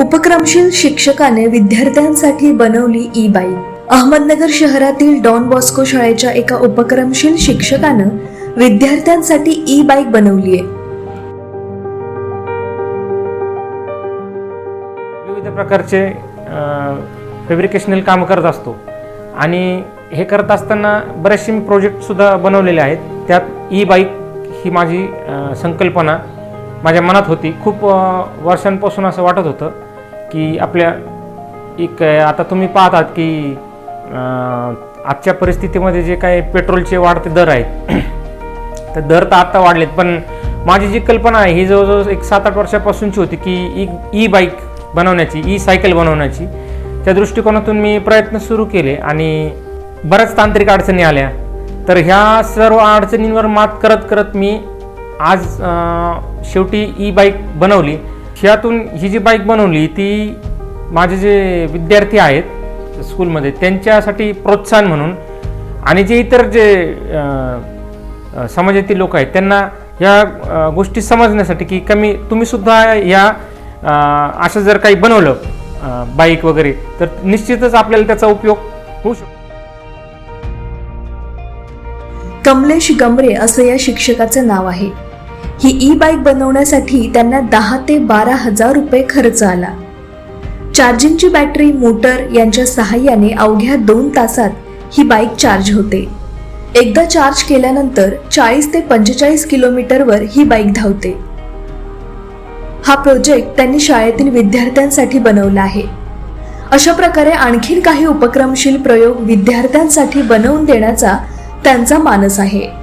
उपक्रमशील शिक्षकाने विद्यार्थ्यांसाठी बनवली ई बाईक अहमदनगर शहरातील डॉन बॉस्को शाळेच्या एका उपक्रमशील शिक्षकानं विद्यार्थ्यांसाठी ई बाईक बनवली आहे. विविध प्रकारचे फेब्रिकेशनल काम करत असतो. आणि हे करत असताना बरेचसे मी प्रोजेक्टसुद्धा बनवलेले आहेत. त्यात ई बाईक ही माझी संकल्पना माझ्या मनात होती. खूप वर्षांपासून असं वाटत होतं. की आपल्या एक आता तुम्ही पाहतात की आजच्या परिस्थितीमध्ये जे काही पेट्रोलचे वाढते दर आहेत तर दर तर आत्ता वाढलेत पण माझी जी कल्पना आहे ही जवळजवळ एक सात आठ वर्षापासूनची होती की ई ई बाईक बनवण्याची ई सायकल बनवण्याची त्या दृष्टिकोनातून मी प्रयत्न सुरू केले आणि बऱ्याच तांत्रिक अडचणी आल्या. तर ह्या सर्व अडचणींवर मात करत करत मी आज शेवटी ई बाईक बनवली. ह्यातून ही जी बाईक बनवली ती माझे जे विद्यार्थी आहेत स्कूलमध्ये त्यांच्यासाठी प्रोत्साहन म्हणून आणि जे इतर जे समाजातील लोक आहेत त्यांना ह्या गोष्टी समजण्यासाठी की कमी तुम्ही सुद्धा या असं जर काही बनवलं बाईक वगैरे तर निश्चितच आपल्याला त्याचा उपयोग होऊ शकतो. कमलेश गमरे असं या शिक्षकाचं नाव आहे. ही ई बाईक बनवण्यासाठी त्यांना दहा ते बारा हजार रुपये खर्च आला. चार्जिंगची बॅटरी मोटर यांच्या सहाय्याने अवघ्या दोन तासात ही बाईक चार्ज होते. एकदा चार्ज केल्यानंतर चाळीस ते पंचेचाळीस किलोमीटरवर ही बाईक धावते. हा प्रोजेक्ट त्यांनी शाळेतील विद्यार्थ्यांसाठी बनवला आहे. अशा प्रकारे आणखीन काही उपक्रमशील प्रयोग विद्यार्थ्यांसाठी बनवून देण्याचा त्यांचा मानस आहे.